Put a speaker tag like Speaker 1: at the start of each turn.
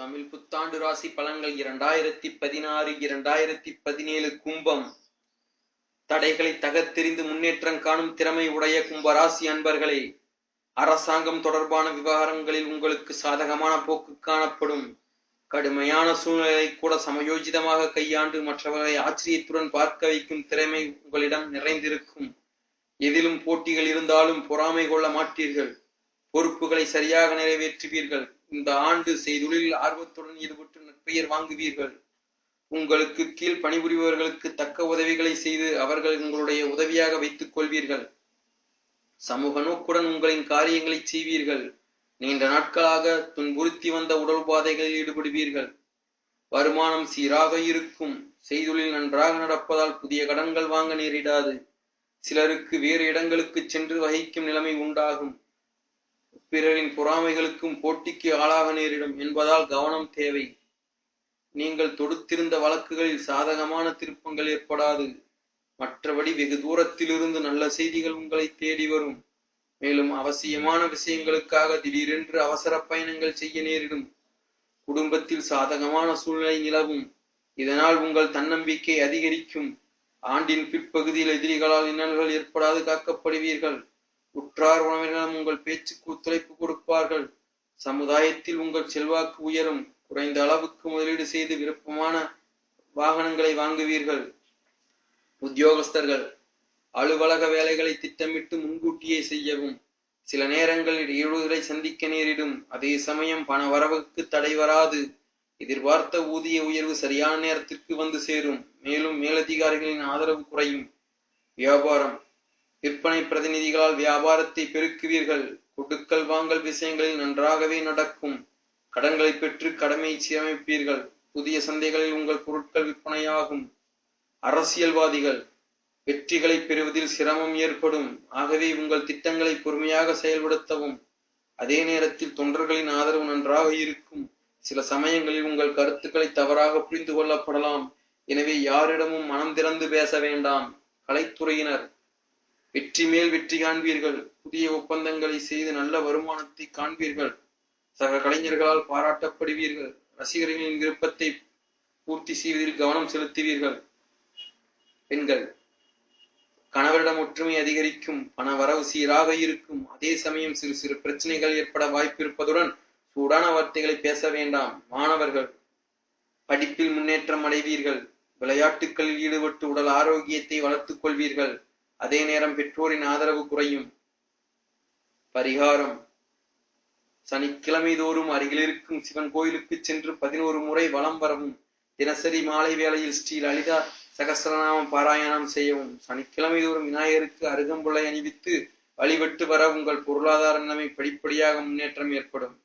Speaker 1: தமிழ் புத்தாண்டு ராசி பலன்கள் இரண்டாயிரத்தி பதினாறு இரண்டாயிரத்தி பதினேழு கும்பம். தடைகளை தகர்த்தெறிந்து முன்னேற்றம் காணும் திறமை உடைய கும்பராசி அன்பர்களே அரசாங்கம் தொடர்பான விவகாரங்களில் உங்களுக்கு சாதகமான போக்கு காணப்படும். கடுமையான சூழ்நிலை கூட சமயோஜிதமாக கையாண்டு மற்றவர்களை ஆச்சரியத்துடன் பார்க்க வைக்கும் திறமை உங்களிடம் நிறைந்திருக்கும். எதிலும் போட்டிகள் இருந்தாலும் பொறாமை கொள்ள மாட்டீர்கள். பொறுப்புகளை சரியாக நிறைவேற்றுவீர்கள். இந்த ஆண்டு செய்தொழில் ஆர்வத்துடன் ஈடுபட்டு நற்பெயர் வாங்குவீர்கள். உங்களுக்கு கீழ் பணிபுரிபவர்களுக்கு தக்க உதவிகளை செய்து அவர்கள் உங்களுடைய உதவியாக வைத்துக் கொள்வீர்கள். சமூக நோக்குடன் உங்களின் காரியங்களை செய்வீர்கள். நீண்ட நாட்களாக துன்புறுத்தி வந்த உடல் பாதைகளில் ஈடுபடுவீர்கள். வருமானம் சீராக இருக்கும். செய்தொழில் நன்றாக நடப்பதால் புதிய கடன்கள் வாங்க நேரிடாது. சிலருக்கு வேறு இடங்களுக்கு சென்று வகிக்கும் நிலைமை உண்டாகும். பிறரின் பொறாமைகளுக்கும் போட்டிக்கு ஆளாக நேரிடும் என்பதால் கவனம் தேவை. நீங்கள் தொடுத்திருந்த வழக்குகளில் சாதகமான திருப்பங்கள் ஏற்படாது. மற்றபடி வெகு தூரத்திலிருந்து நல்ல செய்திகள் உங்களை தேடி வரும். மேலும் அவசியமான விஷயங்களுக்காக திடீரென்று அவசர பயணங்கள் செய்ய நேரிடும். குடும்பத்தில் சாதகமான சூழ்நிலை நிலவும். இதனால் உங்கள் தன்னம்பிக்கை அதிகரிக்கும். ஆண்டின் பிற்பகுதியில் எதிரிகளால் இன்னல்கள் ஏற்படாது காக்கப்படுவீர்கள். உற்றார் உறவினரும் உங்கள் பேச்சுக்கு ஒத்துழைப்பு கொடுப்பார்கள். சமுதாயத்தில் உங்கள் செல்வாக்கு உயரும். குறைந்த அளவுக்கு முதலீடு செய்து விருப்பமான வாகனங்களை வாங்குவீர்கள். உத்தியோகஸ்தர்கள் அலுவலக வேலைகளை திட்டமிட்டு முன்கூட்டியே செய்யவும். சில நேரங்களில் இடையூறுகளை சந்திக்க நேரிடும். அதே சமயம் பண வரவுக்கு தடை வராது. எதிர்பார்த்த ஊதிய உயர்வு சரியான நேரத்திற்கு வந்து சேரும். மேலும் மேலதிகாரிகளின் ஆதரவு குறையும். வியாபாரம் விற்பனை பிரதிநிதிகளால் வியாபாரத்தை பெருக்குவீர்கள். கொடுக்கல் வாங்கல் விஷயங்களில் நன்றாகவே நடக்கும். கடன்களை பெற்று கடமையை சீரமைப்பீர்கள். புதிய சந்தைகளில் உங்கள் பொருட்கள் விற்பனையாகும். அரசியல்வாதிகள் வெற்றிகளை பெறுவதில் சிரமம் ஏற்படும். ஆகவே உங்கள் திட்டங்களை பொறுமையாக செயல்படுத்தவும். அதே நேரத்தில் தொண்டர்களின் ஆதரவு நன்றாக இருக்கும். சில சமயங்களில் உங்கள் கருத்துக்களை தவறாக புரிந்து கொள்ளப்படலாம். எனவே யாரிடமும் மனம் திறந்து பேச வேண்டாம். கலைத்துறையினர் வெற்றி மேல் வெற்றி காண்பீர்கள். புதிய ஒப்பந்தங்களை செய்து நல்ல வருமானத்தை காண்பீர்கள். சக கலைஞர்களால் பாராட்டப்படுவீர்கள். ரசிகர்களின் விருப்பத்தை பூர்த்தி செய்வதில் கவனம் செலுத்துவீர்கள். பெண்கள் கணவரிடம் ஒற்றுமை அதிகரிக்கும் பண வரவு சீராக இருக்கும். அதே சமயம் சிறு சிறு பிரச்சனைகள் ஏற்பட வாய்ப்பிருப்பதுடன் சூடான வார்த்தைகளை பேச வேண்டாம். மாணவர்கள் படிப்பில் முன்னேற்றம் அடைவீர்கள். விளையாட்டுகளில் ஈடுபட்டு உடல் ஆரோக்கியத்தை வளர்த்துக் கொள்வீர்கள். அதே நேரம் பெற்றோரின் ஆதரவு குறையும். பரிகாரம். சனிக்கிழமை தோறும் அருகில் இருக்கும் சிவன் கோயிலுக்கு சென்று பதினோரு முறை வலம் வரவும். தினசரி மாலை வேளையில் ஸ்ரீ லலிதா சகசிரநாமம் பாராயணம் செய்யவும். சனிக்கிழமை தோறும் விநாயகருக்கு அருகம்புள்ளை அணிவித்து வழிபட்டு வர உங்கள் பொருளாதார நிலைமை படிப்படியாக முன்னேற்றம் ஏற்படும்.